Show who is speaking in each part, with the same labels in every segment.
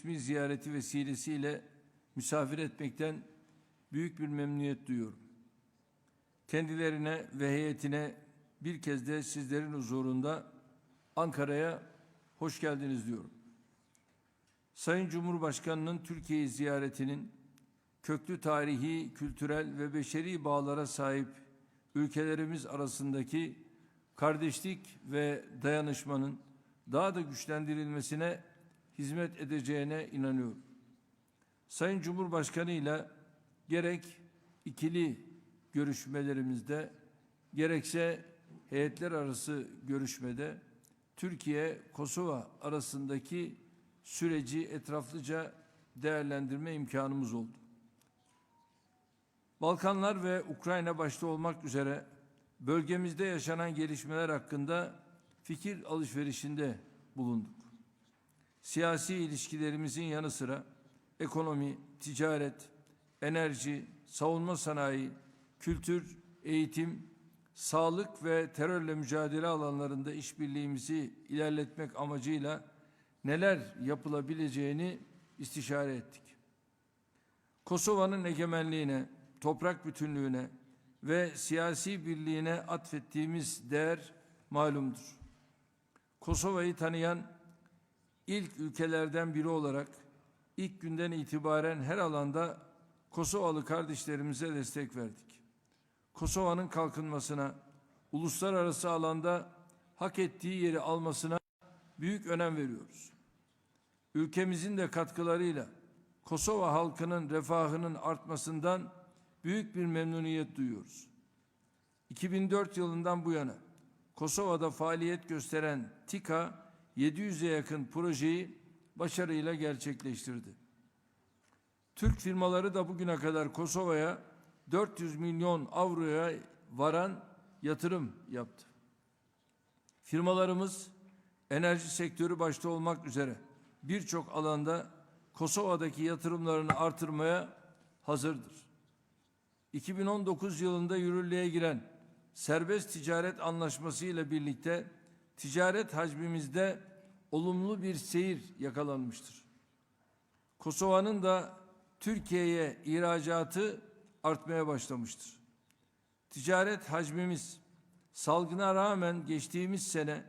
Speaker 1: resmi ziyareti vesilesiyle misafir etmekten büyük bir memnuniyet duyuyorum. Kendilerine ve heyetine bir kez de sizlerin huzurunda Ankara'ya hoş geldiniz diyorum. Sayın Cumhurbaşkanı'nın Türkiye'yi ziyaretinin köklü tarihi, kültürel ve beşeri bağlara sahip ülkelerimiz arasındaki kardeşlik ve dayanışmanın daha da güçlendirilmesine hizmet edeceğine inanıyorum. Sayın Cumhurbaşkanı ile gerek ikili görüşmelerimizde gerekse heyetler arası görüşmede Türkiye Kosova arasındaki süreci etraflıca değerlendirme imkanımız oldu. Balkanlar ve Ukrayna başta olmak üzere bölgemizde yaşanan gelişmeler hakkında fikir alışverişinde bulunduk. Siyasi ilişkilerimizin yanı sıra ekonomi, ticaret, enerji, savunma sanayi, kültür, eğitim, sağlık ve terörle mücadele alanlarında işbirliğimizi ilerletmek amacıyla neler yapılabileceğini istişare ettik. Kosova'nın egemenliğine, toprak bütünlüğüne ve siyasi birliğine atfettiğimiz değer malumdur. Kosova'yı tanıyan ilk ülkelerden biri olarak ilk günden itibaren her alanda Kosovalı kardeşlerimize destek verdik. Kosova'nın kalkınmasına, uluslararası alanda hak ettiği yeri almasına büyük önem veriyoruz. Ülkemizin de katkılarıyla Kosova halkının refahının artmasından büyük bir memnuniyet duyuyoruz. 2004 yılından bu yana Kosova'da faaliyet gösteren TİKA 700'e yakın projeyi başarıyla gerçekleştirdi. Türk firmaları da bugüne kadar Kosova'ya 400 milyon avroya varan yatırım yaptı. Firmalarımız enerji sektörü başta olmak üzere birçok alanda Kosova'daki yatırımlarını artırmaya hazırdır. 2019 yılında yürürlüğe giren serbest ticaret anlaşması ile birlikte ticaret hacmimizde olumlu bir seyir yakalanmıştır. Kosova'nın da Türkiye'ye ihracatı artmaya başlamıştır. Ticaret hacmimiz salgına rağmen geçtiğimiz sene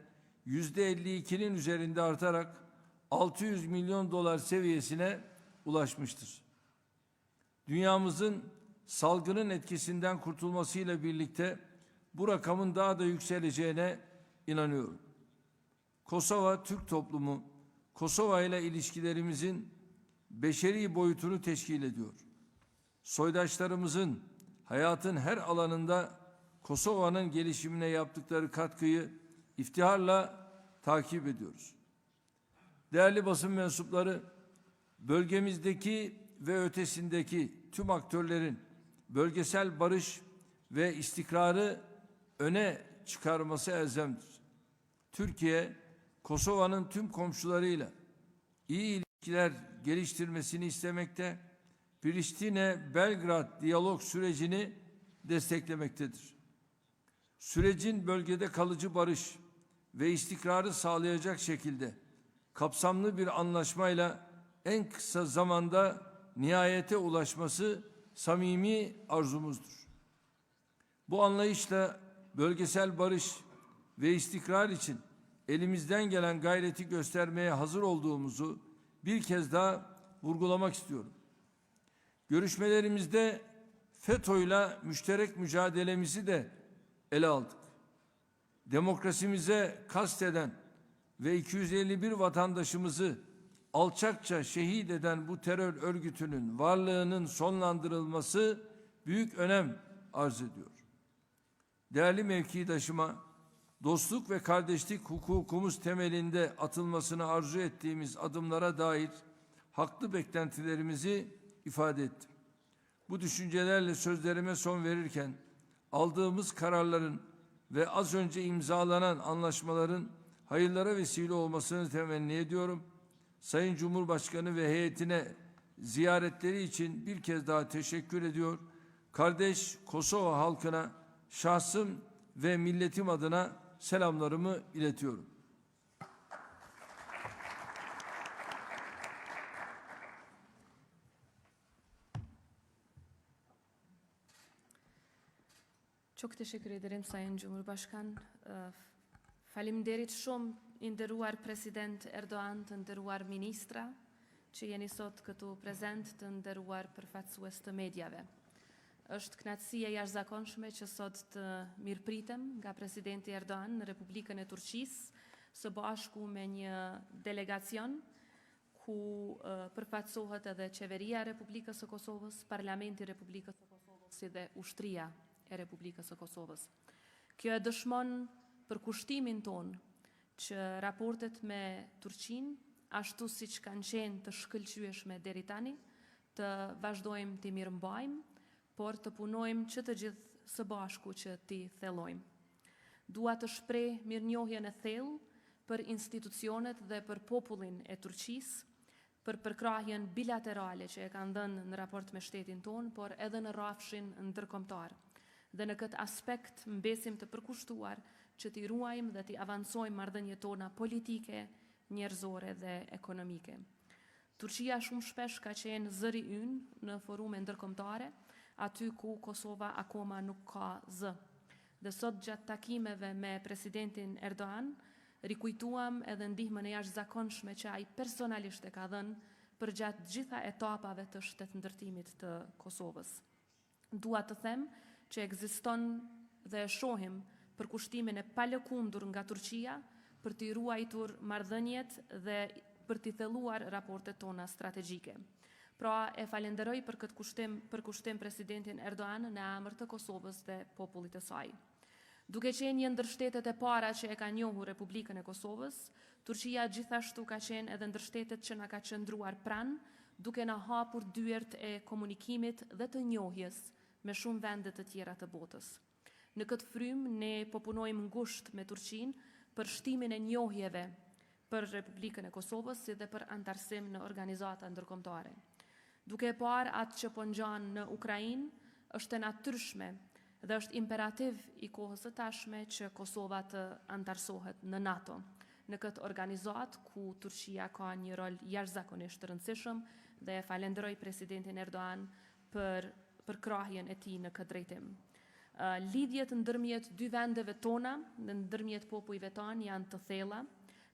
Speaker 1: yüzde 52'nin üzerinde artarak 600 milyon dolar seviyesine ulaşmıştır. Dünyamızın salgının etkisinden kurtulmasıyla birlikte bu rakamın daha da yükseleceğine inanıyorum. Kosova Türk toplumu Kosova ile ilişkilerimizin beşeri boyutunu teşkil ediyor. Soydaşlarımızın hayatın her alanında Kosova'nın gelişimine yaptıkları katkıyı iftiharla takip ediyoruz. Değerli basın mensupları, bölgemizdeki ve ötesindeki tüm aktörlerin bölgesel barış ve istikrarı öne çıkarması elzemdir. Türkiye, Kosova'nın tüm komşularıyla iyi ilişkiler geliştirmesini istemekte, Priştine-Belgrad diyalog sürecini desteklemektedir. Sürecin bölgede kalıcı barış ve istikrarı sağlayacak şekilde kapsamlı bir anlaşmayla en kısa zamanda nihayete ulaşması samimi arzumuzdur. Bu anlayışla bölgesel barış ve istikrar için elimizden gelen gayreti göstermeye hazır olduğumuzu bir kez daha vurgulamak istiyorum. Görüşmelerimizde FETÖ'yle müşterek mücadelemizi de ele aldık. Demokrasimize kasteden ve 251 vatandaşımızı alçakça şehit eden bu terör örgütünün varlığının sonlandırılması büyük önem arz ediyor. Değerli mevkidaşıma, dostluk ve kardeşlik hukukumuz temelinde atılmasını arzu ettiğimiz adımlara dair haklı beklentilerimizi ifade ettim. Bu düşüncelerle sözlerime son verirken aldığımız kararların ve az önce imzalanan anlaşmaların hayırlara vesile olmasını temenni ediyorum. Sayın Cumhurbaşkanı ve heyetine ziyaretleri için bir kez daha teşekkür ediyor. Kardeş Kosova halkına şahsım ve milletim adına selamlarımı iletiyorum.
Speaker 2: Çok teşekkür ederim Sayın Cumhurbaşkan. Falimderit shumë i nderuar president Erdoğan, të nderuar ministra që jeni sot këtu prezent, të nderuar përfaqësues të medjave. Është kënaqësi e jashtëzakonshme që sot të mirëpritem nga Presidenti Erdogan në Republikën e Turqisë, së bashku me një delegacion ku uh, përfaqësohet edhe qeveria e Republikës së Kosovës, Parlamenti i Republikës së Kosovës si dhe ushtria e Republikës së Kosovës. Kjo e dëshmon për kushtimin ton që raportet me Turqin, ashtu si që kanë qenë të shkëlqyeshme deri tani, të vazhdojmë të mirëmbajmë, por të punojmë që të gjithë së bashku që ti thellojmë. Dua të shpreh mirënjohjen e thellë për institucionet dhe për popullin e Turqisë, për përkrahjen bilaterale që e kanë dhënë në raport me shtetin ton, por edhe në rafshin ndërkombëtar. Dhe në këtë aspekt mbesim të përkushtuar që t'i ruajmë dhe t'i avancojmë marrëdhëniet tona politike, njerëzore dhe ekonomike. Turqia shumë shpesh ka qenë zëri ynë në forume ndërkombëtare, aty ku Kosova akoma nuk ka zë. Dhe sot gjatë takimeve me presidentin Erdogan, rikujtuam edhe ndihmën e jashtëzakonshme që ai personalisht e ka dhënë për gjatë gjitha etapave të shtet ndërtimit të Kosovës. Dua të them që ekziston dhe e shohim për kushtimin e palëkundur nga Turqia për t'i ruajtur marrëdhëniet dhe për t'i thelluar raportet tona strategjike. Pra e falenderoj për këtë kushtim për kushtim presidentin Erdogan në emër të Kosovës dhe popullit të saj. Duke qenë një ndër shtetet e para që e ka njohur Republikën e Kosovës, Turqia gjithashtu ka qenë edhe ndër shtetet që na ka qëndruar pranë, duke na hapur dyert e komunikimit dhe të njohjes me shumë vende të tjera të botës. Në këtë frym ne po punojmë ngushtë me Turqinë për shtimin e njohjeve për Republikën e Kosovës si dhe për antarësim në organizata ndërkombëtare. Duke parë atë që po ngjan në Ukrainë, është e natyrshme dhe është imperativ i kohës së tashme që Kosova të antarësohet në NATO. Në këtë organizat ku Turqia ka një rol jashtëzakonisht të rëndësishëm dhe e falenderoj presidentin Erdogan për për krahjen e tij në këtë drejtim. Lidhjet ndërmjet dy vendeve tona dhe ndërmjet popujve tanë janë të thella.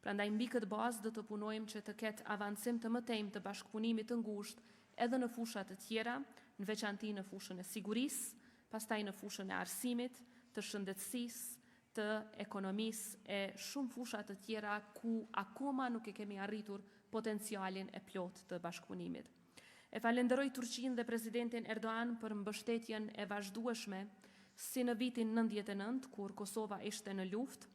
Speaker 2: Prandaj mbi këtë bazë do të punojmë që të ketë avancim të mëtejmë të bashkëpunimit të ngushtë edhe në fushat të tjera, në veçanti në fushën e sigurisë, pastaj në fushën e arsimit, të shëndetësisë, të ekonomisë e shumë fushat të tjera ku akoma nuk e kemi arritur potencialin e plot të bashkëpunimit. E falenderoj Turqinë dhe presidentin Erdogan për mbështetjen e vazhdueshme si në vitin 99 kur Kosova ishte në luftë.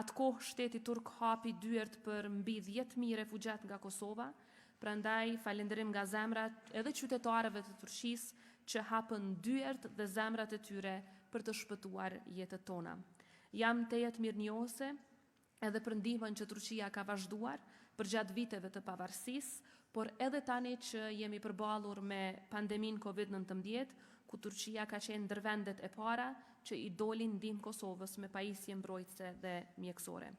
Speaker 2: Atë kohë shteti turk hapi dyert për mbi 10.000 refugjat nga Kosova, prandaj falenderim nga zemrat edhe qytetarëve të Turqisë që hapën dyert dhe zemrat e tyre për të shpëtuar jetët tona. Jam të jetë mirë njohëse edhe për ndihmën që Turqia ka vazhduar për gjatë viteve të pavarësisë, por edhe tani që jemi përballur me pandemin COVID-19, ku Turqia ka qenë ndër vendet e para që i dolin ndihmë Kosovës me pajisje mbrojtëse dhe mjekësore.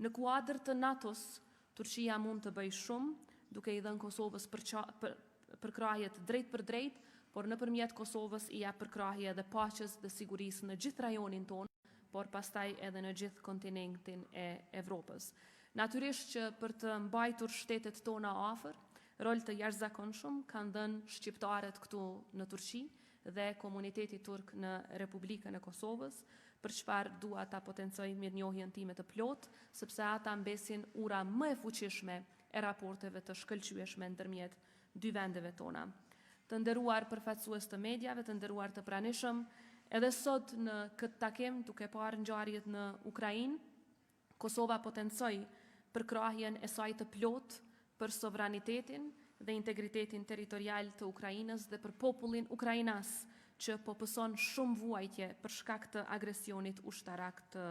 Speaker 2: Në kuadër të NATO-s, Turqia mund të bëjë shumë, duke i dhënë Kosovës përqa, për, përkrahjet drejt për drejt, por në përmjet Kosovës i ja përkrahje dhe paqes dhe sigurisë në gjithë rajonin tonë, por pastaj edhe në gjithë kontinentin e Evropës. Natyrisht që për të mbajtur shtetet tona afër, rol të jashtëzakonshëm kanë dhënë shqiptarët këtu në Turqi dhe komuniteti turk në Republikën e Kosovës, për çfarë dua ta potencoj mirënjohjen time të plot, sepse ata mbesin ura më e fuqishme e raporteve të shkëlqyeshme ndërmjet dy vendeve tona. Të nderuar përfaqësues të mediave, të nderuar të pranishëm, edhe sot në këtë takim duke parë ngjarjet në Ukrainë, Kosova potencoi përkrahjen e saj të plotë për sovranitetin dhe integritetin teritorial të Ukrajinës dhe për popullin Ukrajinas që po pëson shumë vuajtje për shkak të agresionit ushtarak të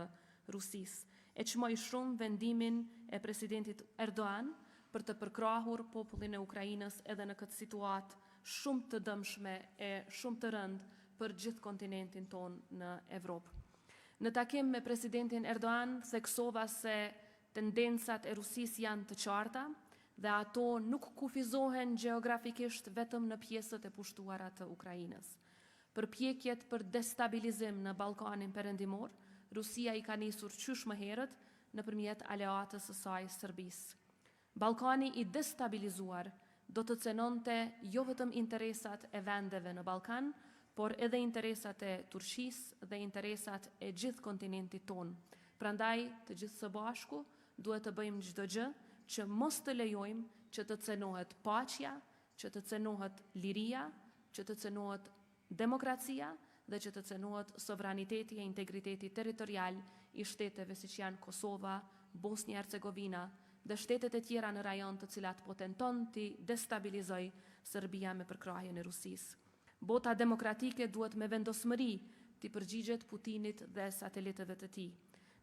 Speaker 2: Rusis. E që moj shumë vendimin e presidentit Erdogan për të përkrahur popullin e Ukrajinës edhe në këtë situatë shumë të dëmshme e shumë të rëndë për gjithë kontinentin ton në Evropë. Në takim me presidentin Erdogan, theksova se tendencat e Rusis janë të qarta, dhe ato nuk kufizohen geografikisht vetëm në pjesët e pushtuara të Ukrajinës. përpjekjet për destabilizim në Ballkanin Perëndimor, Rusia i ka nisur qysh më herët nëpërmjet aleatës së saj Serbisë. Ballkani i destabilizuar do të cenonte jo vetëm interesat e vendeve në Ballkan, por edhe interesat e Turqisë dhe interesat e gjithë kontinentit ton. Prandaj, të gjithë së bashku, duhet të bëjmë çdo gjë që mos të lejojmë që të cenohet paqja, që të cenohet liria, që të cenohet demokracia dhe që të cenohet sovraniteti e integriteti territorial i shteteve siç janë Kosova, Bosnia Hercegovina dhe shtetet e tjera në rajon të cilat po tenton të destabilizoj Serbia me përkrahjen e Rusisë. Bota demokratike duhet me vendosmëri të përgjigjet Putinit dhe satelitëve të tij.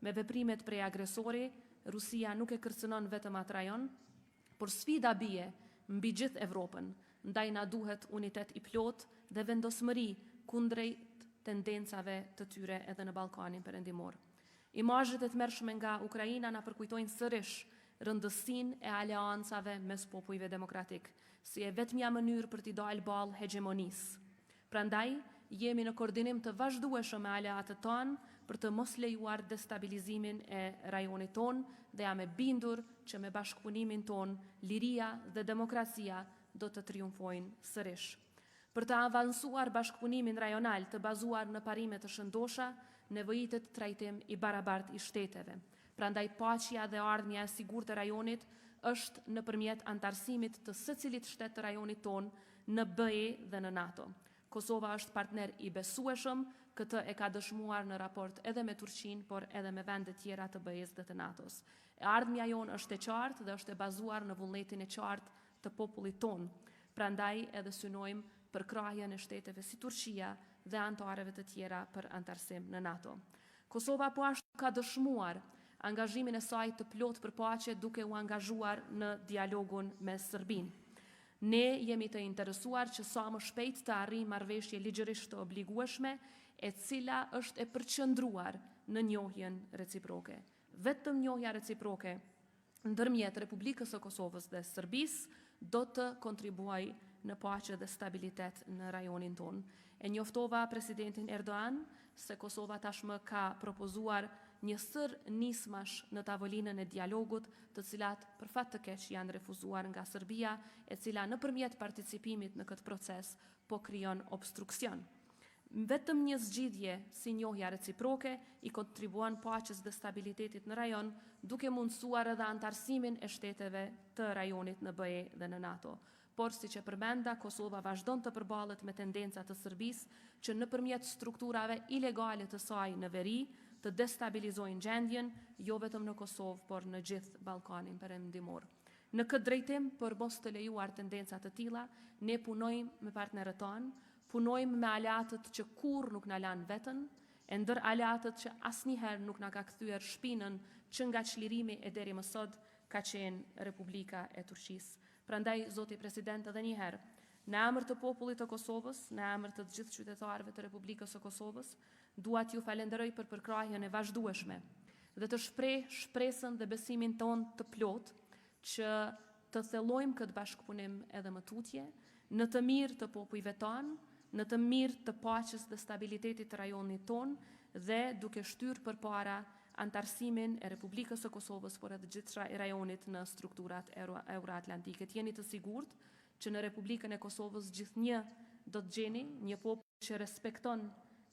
Speaker 2: Me veprimet prej agresori, Rusia nuk e kërcënon vetëm atë rajon, por sfida bie mbi gjithë Evropën, ndaj na duhet unitet i plot dhe vendosmëri kundrejt tendencave të tyre edhe në Ballkanin Perëndimor. Imazhet e tmerrshme nga Ukraina na përkujtojnë sërish rëndësinë e aleancave mes popujve demokratik, si e vetmja mënyrë për t'i dalë ballë hegemonisë. Prandaj, jemi në koordinim të vazhdueshëm me aleatët tonë për të mos lejuar destabilizimin e rajonit ton dhe jam e bindur që me bashkëpunimin ton, liria dhe demokracia do të triumfojnë sërish. Për të avansuar bashkëpunimin rajonal të bazuar në parime të shëndosha, nevojitet trajtim i barabart i shteteve. Prandaj paqja dhe ardhmja e sigurt të rajonit është në përmjet antarësimit të së cilit shtet të rajonit ton në BE dhe në NATO. Kosova është partner i besueshëm, këtë e ka dëshmuar në raport edhe me Turqin, por edhe me vendet tjera të BE-s dhe të NATO-s. E ardhmja jonë është e qartë dhe është e bazuar në vullnetin e qartë të popullit ton. Prandaj edhe synojmë për krahjen e shteteve si Turqia dhe antarëve të tjera për antarësim në NATO. Kosova po ashtu ka dëshmuar angazhimin e saj të plot për paqe duke u angazhuar në dialogun me Serbin. Ne jemi të interesuar që sa më shpejt të arrijmë marrëveshje ligjërisht të obligueshme, e cila është e përqendruar në njohjen reciproke. Vetëm njohja reciproke ndërmjet Republikës së Kosovës dhe Serbisë do të kontribuaj në paqe dhe stabilitet në rajonin ton. E njoftova presidentin Erdogan se Kosova tashmë ka propozuar një sër nismash në tavolinën e dialogut, të cilat për fat të keq janë refuzuar nga Serbia, e cila nëpërmjet participimit në këtë proces po krijon obstruksion. Vetëm një zgjidhje si njohja reciproke i kontribuan paqes dhe stabilitetit në rajon, duke mundësuar edhe antarësimin e shteteve të rajonit në BE dhe në NATO. Por si që përmenda, Kosova vazhdon të përbalët me tendencat të Sërbis që në përmjet strukturave ilegale të saj në veri, të destabilizojnë gjendjen, jo vetëm në Kosovë, por në gjithë Balkanin perëndimor. Në këtë drejtim, për mos të lejuar tendencat të tilla, ne punojmë me partnerët tonë, punojmë me aleatët që kur nuk na lanë vetën, e ndër aleatët që asnjëherë nuk na ka kthyer shpinën që nga çlirimi e deri më sot ka qenë Republika e Turqisë. Prandaj zoti president edhe një herë, në emër të popullit të Kosovës, në emër të gjithë qytetarëve të Republikës së Kosovës, dua t'ju falenderoj për përkrahjen e vazhdueshme dhe të shpreh shpresën dhe besimin ton të plot që të thellojmë këtë bashkëpunim edhe më tutje në të mirë të popujve tonë, në të mirë të paqes dhe stabilitetit të rajonit ton dhe duke shtyrë përpara antarësimin e Republikës së Kosovës por edhe i rajonit në strukturat euro- euroatlantike. Jeni të sigurt që në Republikën e Kosovës gjithnjë do të gjeni një popull që respekton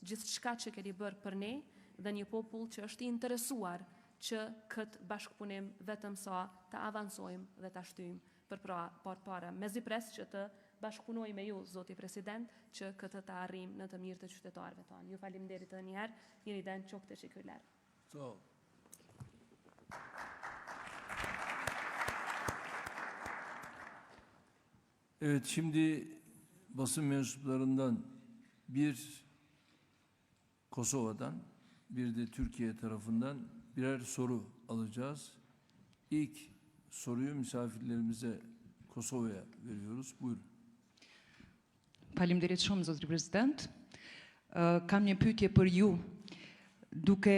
Speaker 2: gjithë shka që keni bërë për ne dhe një popull që është i interesuar që këtë bashkëpunim vetëm sa të avansojmë dhe të ashtyjmë për pra, për para. Me zi pres që të bashkëpunoj me ju, Zoti President, që këtë të arrim në të mirë të qytetarëve tonë. Ju falim derit edhe njëherë, jeni den çok teşekkürler.
Speaker 1: Sağ ol. Evet şimdi basın mensuplarından bir Kosova'dan bir de Türkiye tarafından birer soru alacağız. İlk soruyu misafirlerimize Kosova'ya veriyoruz. Buyurun.
Speaker 3: Faleminderit shumë, zotri president. Kam një pyetje për ju. Duke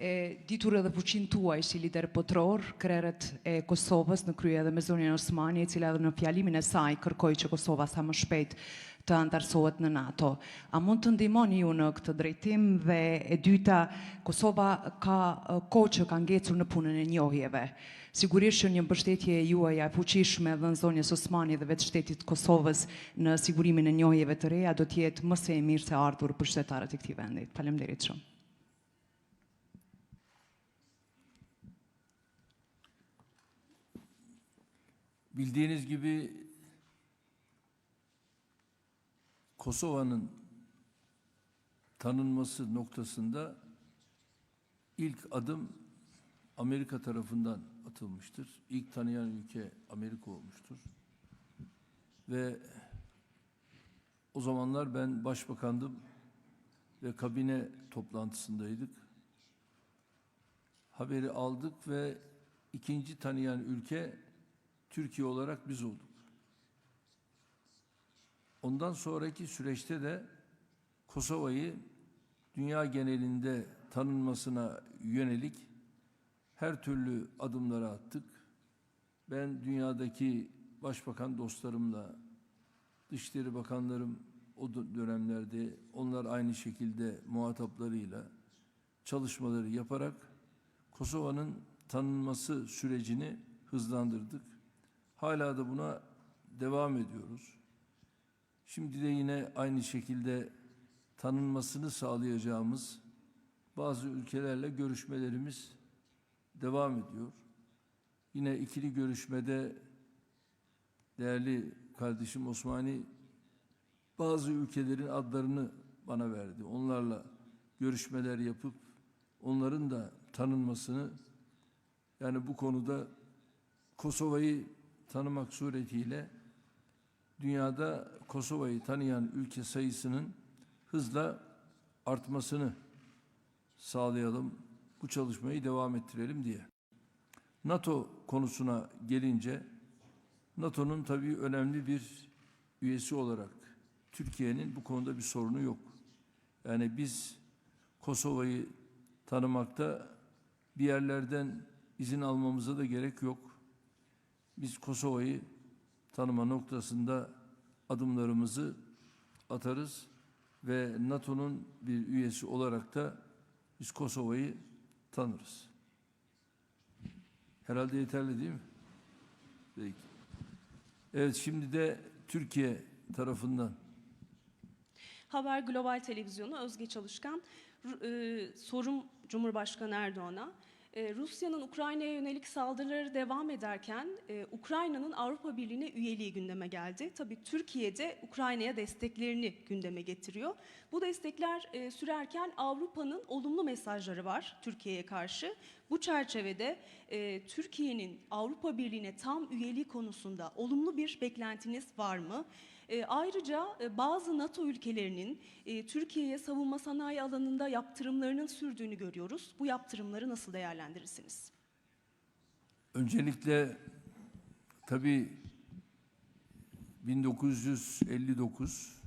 Speaker 3: e ditur edhe fuqin tuaj si lider botror, krerët e Kosovës në krye edhe me zonin Osmani, e cila edhe në fjalimin e saj kërkoi që Kosova sa më shpejt të antarësohet në NATO. A mund të ndihmoni ju në këtë drejtim dhe e dyta, Kosova ka kohë që ka ngecur në punën e njohjeve. Sigurisht që një mbështetje e juaj e fuqishme dhe në zonjës Osmani dhe vetë shtetit Kosovës në sigurimin e njohjeve të reja do të jetë më së e mirë se ardhur për shtetarët e këtij vendi. Faleminderit shumë.
Speaker 1: Bildiğiniz gibi Kosova'nın tanınması noktasında ilk adım Amerika tarafından atılmıştır. İlk tanıyan ülke Amerika olmuştur. Ve o zamanlar ben başbakandım ve kabine toplantısındaydık. Haberi aldık ve ikinci tanıyan ülke Türkiye olarak biz olduk. Ondan sonraki süreçte de Kosova'yı dünya genelinde tanınmasına yönelik her türlü adımları attık. Ben dünyadaki başbakan dostlarımla, dışişleri bakanlarım o dö- dönemlerde onlar aynı şekilde muhataplarıyla çalışmaları yaparak Kosova'nın tanınması sürecini hızlandırdık. Hala da buna devam ediyoruz. Şimdi de yine aynı şekilde tanınmasını sağlayacağımız bazı ülkelerle görüşmelerimiz devam ediyor. Yine ikili görüşmede değerli kardeşim Osmani bazı ülkelerin adlarını bana verdi. Onlarla görüşmeler yapıp onların da tanınmasını yani bu konuda Kosova'yı tanımak suretiyle dünyada Kosova'yı tanıyan ülke sayısının hızla artmasını sağlayalım. Bu çalışmayı devam ettirelim diye. NATO konusuna gelince NATO'nun tabii önemli bir üyesi olarak Türkiye'nin bu konuda bir sorunu yok. Yani biz Kosova'yı tanımakta bir yerlerden izin almamıza da gerek yok. Biz Kosova'yı tanıma noktasında adımlarımızı atarız ve NATO'nun bir üyesi olarak da biz Kosova'yı tanırız. Herhalde yeterli değil mi? Peki. Evet şimdi de Türkiye tarafından
Speaker 4: Haber Global Televizyonu Özge Çalışkan e, sorum Cumhurbaşkanı Erdoğan'a. E, Rusya'nın Ukrayna'ya yönelik saldırıları devam ederken e, Ukrayna'nın Avrupa Birliği'ne üyeliği gündeme geldi. Tabii Türkiye de Ukrayna'ya desteklerini gündeme getiriyor. Bu destekler e, sürerken Avrupa'nın olumlu mesajları var Türkiye'ye karşı. Bu çerçevede Türkiye'nin Avrupa Birliği'ne tam üyeliği konusunda olumlu bir beklentiniz var mı? E, ayrıca e, bazı NATO ülkelerinin e, Türkiye'ye savunma sanayi alanında yaptırımlarının sürdüğünü görüyoruz. Bu yaptırımları nasıl değerlendirirsiniz?
Speaker 1: öncelikle tabii 1959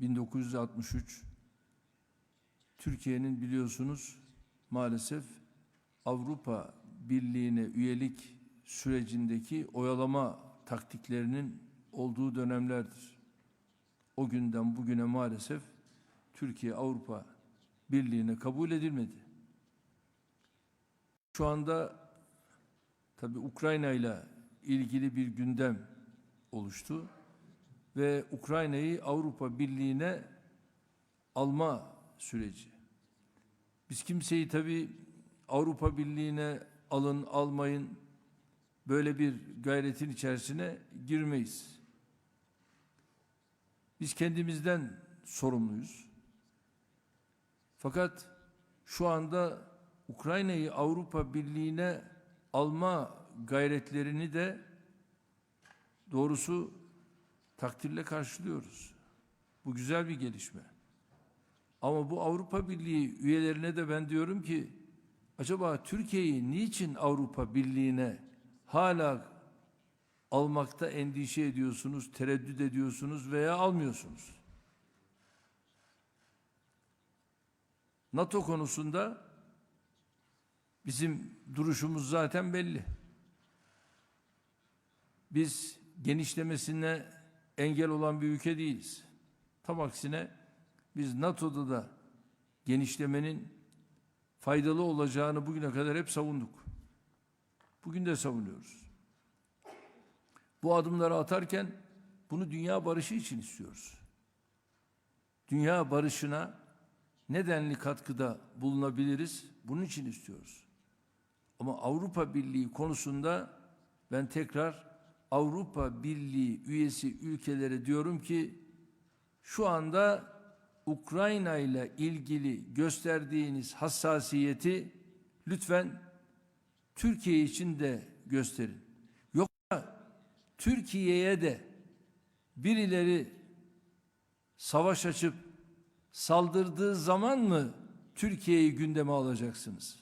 Speaker 1: 1963 Türkiye'nin biliyorsunuz maalesef Avrupa Birliği'ne üyelik sürecindeki oyalama taktiklerinin olduğu dönemlerdir. O günden bugüne maalesef Türkiye Avrupa Birliği'ne kabul edilmedi. Şu anda tabii Ukrayna ile ilgili bir gündem oluştu ve Ukrayna'yı Avrupa Birliği'ne alma süreci. Biz kimseyi tabii Avrupa Birliği'ne alın almayın böyle bir gayretin içerisine girmeyiz. Biz kendimizden sorumluyuz. Fakat şu anda Ukrayna'yı Avrupa Birliği'ne alma gayretlerini de doğrusu takdirle karşılıyoruz. Bu güzel bir gelişme. Ama bu Avrupa Birliği üyelerine de ben diyorum ki acaba Türkiye'yi niçin Avrupa Birliği'ne hala almakta endişe ediyorsunuz, tereddüt ediyorsunuz veya almıyorsunuz? NATO konusunda bizim duruşumuz zaten belli. Biz genişlemesine engel olan bir ülke değiliz. Tam aksine biz NATO'da da genişlemenin faydalı olacağını bugüne kadar hep savunduk. Bugün de savunuyoruz. Bu adımları atarken bunu dünya barışı için istiyoruz. Dünya barışına nedenli katkıda bulunabiliriz? Bunun için istiyoruz. Ama Avrupa Birliği konusunda ben tekrar Avrupa Birliği üyesi ülkelere diyorum ki şu anda Ukrayna ile ilgili gösterdiğiniz hassasiyeti lütfen Türkiye için de gösterin. Yoksa Türkiye'ye de birileri savaş açıp saldırdığı zaman mı Türkiye'yi gündeme alacaksınız?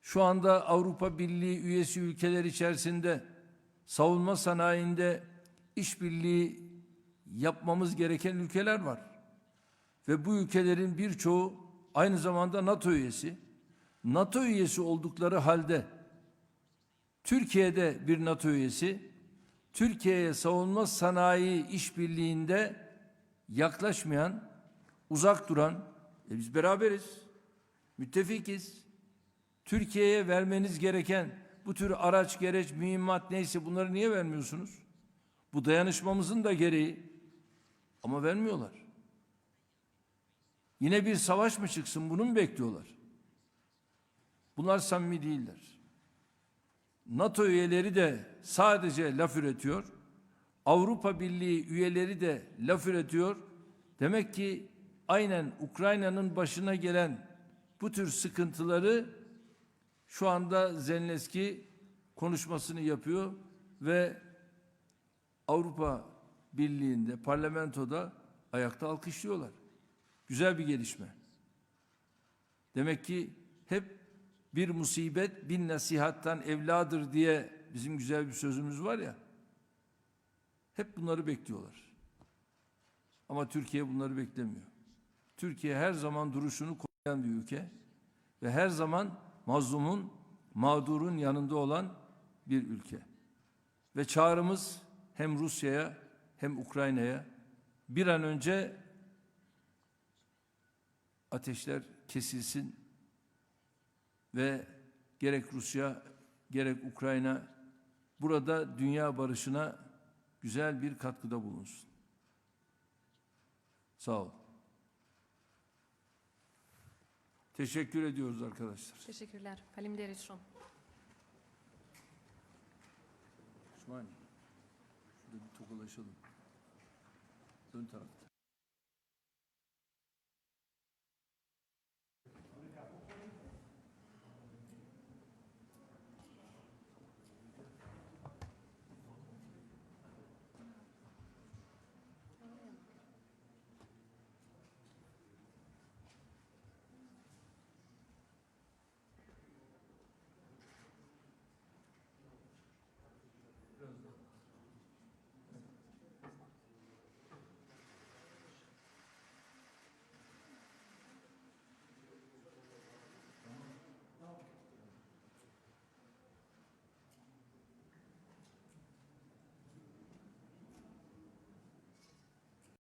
Speaker 1: Şu anda Avrupa Birliği üyesi ülkeler içerisinde savunma sanayinde işbirliği yapmamız gereken ülkeler var. Ve bu ülkelerin birçoğu aynı zamanda NATO üyesi. NATO üyesi oldukları halde Türkiye'de bir NATO üyesi, Türkiye'ye savunma sanayi işbirliğinde yaklaşmayan, uzak duran, e biz beraberiz, müttefikiz. Türkiye'ye vermeniz gereken bu tür araç, gereç, mühimmat neyse bunları niye vermiyorsunuz? Bu dayanışmamızın da gereği. Ama vermiyorlar. Yine bir savaş mı çıksın bunu mu bekliyorlar? Bunlar samimi değiller. NATO üyeleri de sadece laf üretiyor. Avrupa Birliği üyeleri de laf üretiyor. Demek ki aynen Ukrayna'nın başına gelen bu tür sıkıntıları şu anda Zelenski konuşmasını yapıyor ve Avrupa Birliği'nde, parlamentoda ayakta alkışlıyorlar. Güzel bir gelişme. Demek ki bir musibet bin nasihattan evladır diye bizim güzel bir sözümüz var ya. Hep bunları bekliyorlar. Ama Türkiye bunları beklemiyor. Türkiye her zaman duruşunu koruyan bir ülke ve her zaman mazlumun, mağdurun yanında olan bir ülke. Ve çağrımız hem Rusya'ya hem Ukrayna'ya bir an önce ateşler kesilsin ve gerek Rusya gerek Ukrayna burada dünya barışına güzel bir katkıda bulunsun. Sağ ol. Teşekkür ediyoruz arkadaşlar.
Speaker 2: Teşekkürler. Faleminderit shumë.
Speaker 1: Osman, şurada bir tokalaşalım. Ön tarafta.